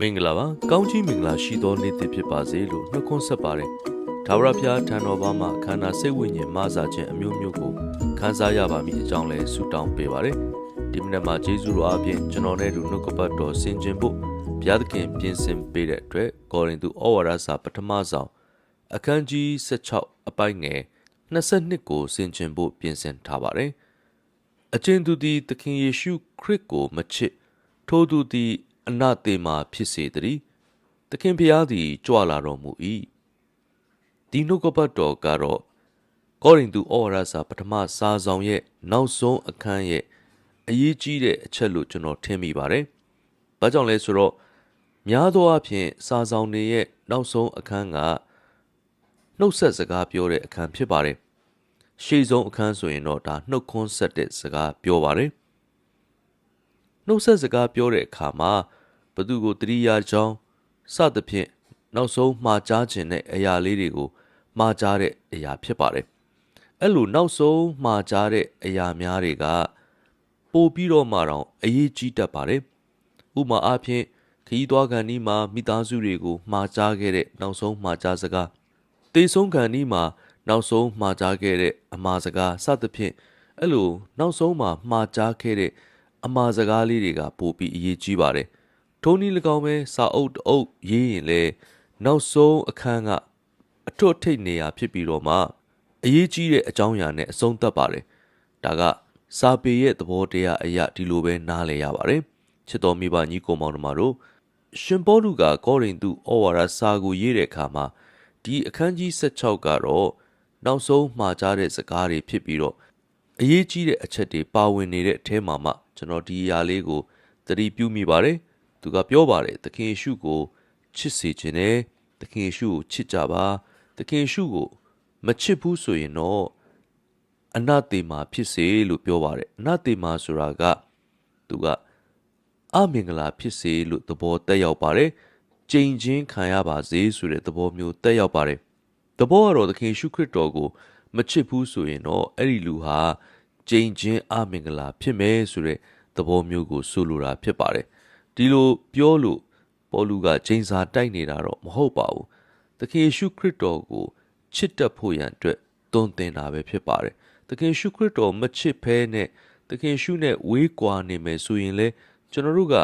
မင်္ဂလာပါကောင်းချီးမင်္ဂလာရှိသောနေ့တစ်ဖြစ်ပါစေလို့နှုတ်ခွန်းဆက်ပါတယ်ဒါဝရဖျားထံတော်ဘာမှာခန္ဓာစိတ်ဝိညာဉ်မဆာခြင်းအမျိုးမျိုးကိုခံစားရပါမည်အကြောင်းလဲဆုတောင်းပေးပါတယ်ဒီမနေ့မှာယေရှုတော်အပြင်ကျွန်တော်နဲ့အတူနှုတ်ကပတ်တော်ဆင်ခြင်ဖို့ဘုရားသခင်ပြင်ဆင်ပေးတဲ့အတွက်ကောရိန္သုဩဝါဒစာပထမဆုံးအခန်းကြီး16အပိုင်းငယ်22ကိုဆင်ခြင်ဖို့ပြင်ဆင်ထားပါတယ်အကျဉ်သူသည်သခင်ယေရှုခရစ်ကိုမချစ်ထိုသူသည် အနတေမာဖြစ်စေတည်းသခင်ဖျားသည်ကြွလာတော်မူ၏ဒီနှုတ်ကပတ်တော်ကတော့ကောရိန္သုဩဝါဒစာပထမစာဆောင်ရဲ့နောက်ဆုံးအခန်းရဲ့အရေးကြီးတဲ့အချက်လို့ကျွန်တော်ထင်မိပါတယ်။ဘာကြောင့်လဲဆိုတော့များသောအားဖြင့်စာဆောင်တွေရဲ့နောက်ဆုံးအခန်းကနှုတ်ဆက်စကားပြောတဲ့အခန်းဖြစ်ပါတယ်။ရှေ့ဆုံးအခန်းဆိုရင်တော့ဒါနှုတ်ခွန်းဆက်တဲ့စကားပြောပါတယ်။ နှုတ်ဆက်စကားပြောတဲ့အခါမှာဘသူကိုတတိယကြောင်းစသဖြင့်နောက်ဆုံးမှားကြားခြင်းတဲ့အရာလေးတွေကိုမှားကြားတဲ့အရာဖြစ်ပါတယ်။အဲ့လိုနောက်ဆုံးမှားကြားတဲ့အရာများတွေကပို့ပြီးတော့မှတော့အရေးကြီးတတ်ပါတယ်။ဥပမာအားဖြင့်ခရီးသွားကန်ဒီမှာမိသားစုတွေကိုမှားကြားခဲ့တဲ့နောက်ဆုံးမှားကြားစကားတေဆုံးကန်ဒီမှာနောက်ဆုံးမှားကြားခဲ့တဲ့အမှားစကားစသဖြင့်အဲ့လိုနောက်ဆုံးမှာမှားကြားခဲ့တဲ့ အမှားစကားလေးတွေကပို့ပြီးအရေးကြီးပါတယ်။ထိုနည်း၎င်းပဲစာအုပ်တအုပ်ရေးရင်လေနောက်ဆုံးအခန်းကအထွတ်ထိပ်နေရာဖြစ်ပြီးတော့မှအရေးကြီးတဲ့အကြောင်းအရာနဲ့အဆုံးသတ်ပါတယ်။ဒါကစာပေရဲ့သဘောတရားအရာဒီလိုပဲနားလည်ရပါတယ်။ချစ်တော်မိဘညီကိုမောင်တို့တို့ရှင်ပေါလုကကောရိန္သုဩဝါဒစာကိုရေးတဲ့အခါမှာဒီအခန်းကြီး16ကတော့နောက်ဆုံးမှာကြားတဲ့စကားတွေဖြစ်ပြီးတော့ အရေးကြီးတဲ့အချက်တွေပါဝင်နေတဲ့အထဲမှာမှကျွန်တော်ဒီအရာလေးကိုသတိပြုမိပါတယ်။သူကပြောပါတယ်သခင်ယေရှုကိုချစ်စေခြင်းနဲ့သခင်ယေရှုကိုချစ်ကြပါသခင်ယေရှုကိုမချစ်ဘူးဆိုရင်တော့အနတေမာဖြစ်စေလို့ပြောပါတယ်အနတေမာဆိုတာကသူကအမင်္ဂလာဖြစ်စေလို့သဘောတက်ရောက်ပါတယ်ကြိမ်ချင်းခံရပါစေဆိုတဲ့သဘောမျိုးတက်ရောက်ပါတယ်သဘောကတော့သခင်ရှုခရစ်တော်ကို မချစ်ဘူးဆိုရင်တော့အဲ့ဒီလူဟာကြိမ်ချင်းအမင်္ဂလာဖြစ်မယ်ဆိုတဲ့သဘောမျိုးကိုဆိုလိုတာဖြစ်ပါတယ်ဒီလိုပြောလို့ပေါလုကဂျိမ်းစာတိုက်နေတာတော့မဟုတ်ပါဘူးသခင်ယေရှုခရစ်တော်ကိုချစ်တတ်ဖို့ရန်အတွက်တွန်းတင်တာပဲဖြစ်ပါတယ်သခင်ယေရှုခရစ်တော်မချစ်ဖဲနဲ့သခင်ယေရှုနဲ့ဝေးကွာနေမယ်ဆိုရင်လေကျွန်တော်တို့က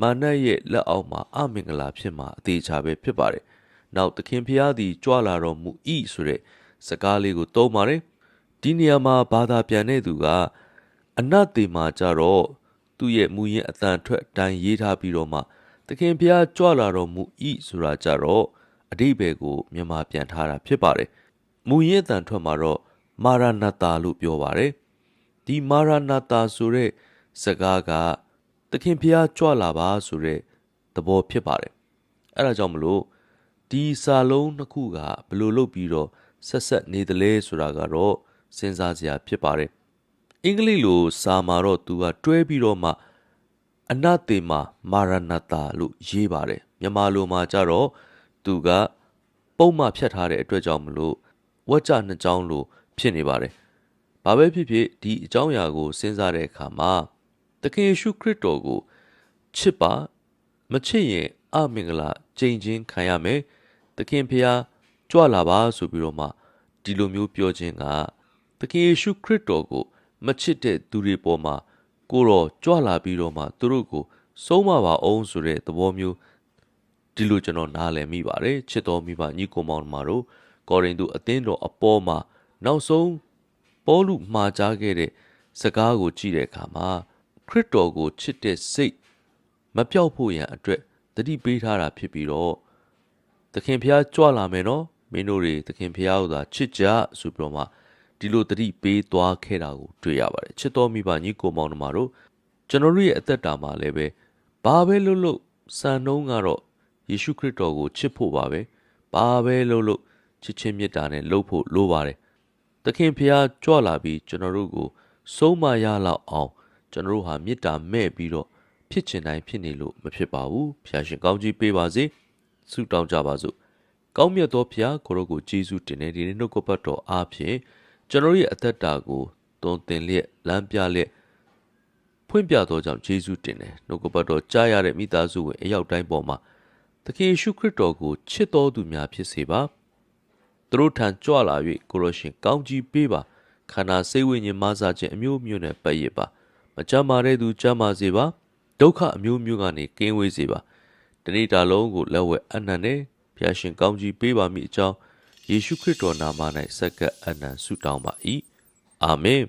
မာနရဲ့လက်အောက်မှာအမင်္ဂလာဖြစ်မှာအသေးချာပဲဖြစ်ပါတယ်နောက်သခင်ဖျားသည်ကြွလာတော်မူ၏ဆိုတဲ့ စကားလေးကိုသုံးပါတယ်ဒီနေရာမှာဘာသာပြန်တဲ့သူကအနတ်တေမှာကြတော့သူ့ရဲ့မူရင်းအတန်ထွက်အတိုင်းရေးထားပြီးတော့မှသခင်ဖျားကြွလာတော်မူ၏ဆိုတာကြတော့အတိဘယ်ကိုမြန်မာပြန်ထားတာဖြစ်ပါတယ်မူရင်းအတန်ထွက်မှာတော့မာရနာတာလို့ပြောပါတယ်ဒီမာရနာတာဆိုတဲ့စကားကသခင်ဖျားကြွလာပါဆိုတဲ့သဘောဖြစ်ပါတယ်အဲ့ဒါကြောင့်မလို့ဒီစာလုံးတစ်ခုကဘယ်လိုလုပ်ပြီးတော့ ဆက်ဆက်နေသလဲဆိုတာကတော့စဉ်းစားစရာဖြစ်ပါတယ်အင်္ဂလိပ်လိုစာမှာတော့သူကတွဲပြီးတော့မှအနတေမာမာရဏတာလို့ရေးပါတယ်မြန်မာလိုမှာကြတော့သူကပုံမှဖြတ်ထားတဲ့အတွက်ကြောင့်မလို့ဝက်ကြနှစ်ကြောင်းလို့ဖြစ်နေပါတယ်ဘာပဲဖြစ်ဖြစ်ဒီအကြောင်းအရာကိုစဉ်းစားတဲ့အခါမှာသခင်ယေရှုခရစ်တော်ကိုချစ်ပါမချစ်ရင်အမင်္ဂလာကြိမ်ချင်းခံရမယ်သခင်ဖျား ကြွလာပါဆိုပြီးတော့မှဒီလိုမျိုးပြောခြင်းကသခင်ယေရှုခရစ်တော်ကို မချစ်တဲ့သူတွေပေါ်မှာကိုတော့ကြွလာပြီးတော့မှသူတို့ကိုဆုံးမပါအောင်ဆိုတဲ့သဘောမျိုးဒီလိုကျွန်တော်နားလည်မိပါတယ်ချစ်တော်မိဘညီကိုမောင်တို့တို့ကောရိန္သုအသင်းတော်အပေါ်မှာနောက်ဆုံးပေါလုမှာကြားခဲ့တဲ့စကားကိုကြည့်တဲ့အခါမှာခရစ်တော်ကိုချစ်တဲ့စိတ်မပြောက်ဖို့ရန်အတွက်တတိပေးထားတာဖြစ်ပြီးတော့သခင်ဖျားကြွလာမယ်နော် မင်းတို့တွေသခင်ဖျားကိုသာချစ်ကြဆိုပြီးတော့မှဒီလိုတတိပေးသွားခဲ့တာကိုတွေ့ရပါတယ်ချစ်တော်မိဘညီကိုမောင်တို့တို့ကျွန်တော်တို့ရဲ့အသက်တာမှာလည်းပဲဘာပဲလို့လို့စံနှုံးကတော့ယေရှုခရစ်တော်ကိုချစ်ဖို့ပါပဲဘာပဲလို့လို့ချစ်ချင်းမေတ္တာနဲ့လှုပ်ဖို့လိုပါတယ်သခင်ဖျားကြွလာပြီးကျွန်တော်တို့ကိုဆုံးမရလောက်အောင် ကျွန်တော်တို့ဟာမေတ္တာမဲ့ပြီးတော့ဖြစ်ချင်တိုင်းဖြစ်နေလို့မဖြစ်ပါဘူးဖျားရှင်ကောင်းကြီးပေးပါစေဆုတောင်းကြပါစို့ ကောင်းမြတ်သောဖျားကိုရောကိုယေရှုတင်တဲ့ဒီနေ့နှုတ်ကပတ်တော်အားဖြင့်ကျွန်တော်ရဲ့အသက်တာကိုသွန်သင်လျက်လမ်းပြလျက်ဖွင့်ပြသောကြောင့်ယေရှုတင်တယ်နှုတ်ကပတ်တော်ကြားရတဲ့မိသားစုဝင်အရောက်တိုင်းပေါ်မှာသခင်ယေရှုခရစ်တော်ကိုချစ်တော်သူများဖြစ်စေပါသူတို့ထံကြွလာ၍ကိုရရှင်ကောင်းကြီးပေးပါခန္ဓာစိတ်ဝိညာဉ်မဆာခြင်းအမျိုးမျိုးနဲ့ပတ်ရစ်ပါမကြမ်းမာတဲ့သူကြမ်းမာစေပါဒုက္ခအမျိုးမျိုးကနေကင်းဝေးစေပါတဏိတာလုံးကိုလက်ဝဲအနန္နဲ့ ဖျာရှင်ကောင်းကြီးပေးပါမိအကြောင်းယေရှုခရစ်တော်နာမ၌စက္ကပ်အနန္ဆုတောင်းပါ၏အာမင်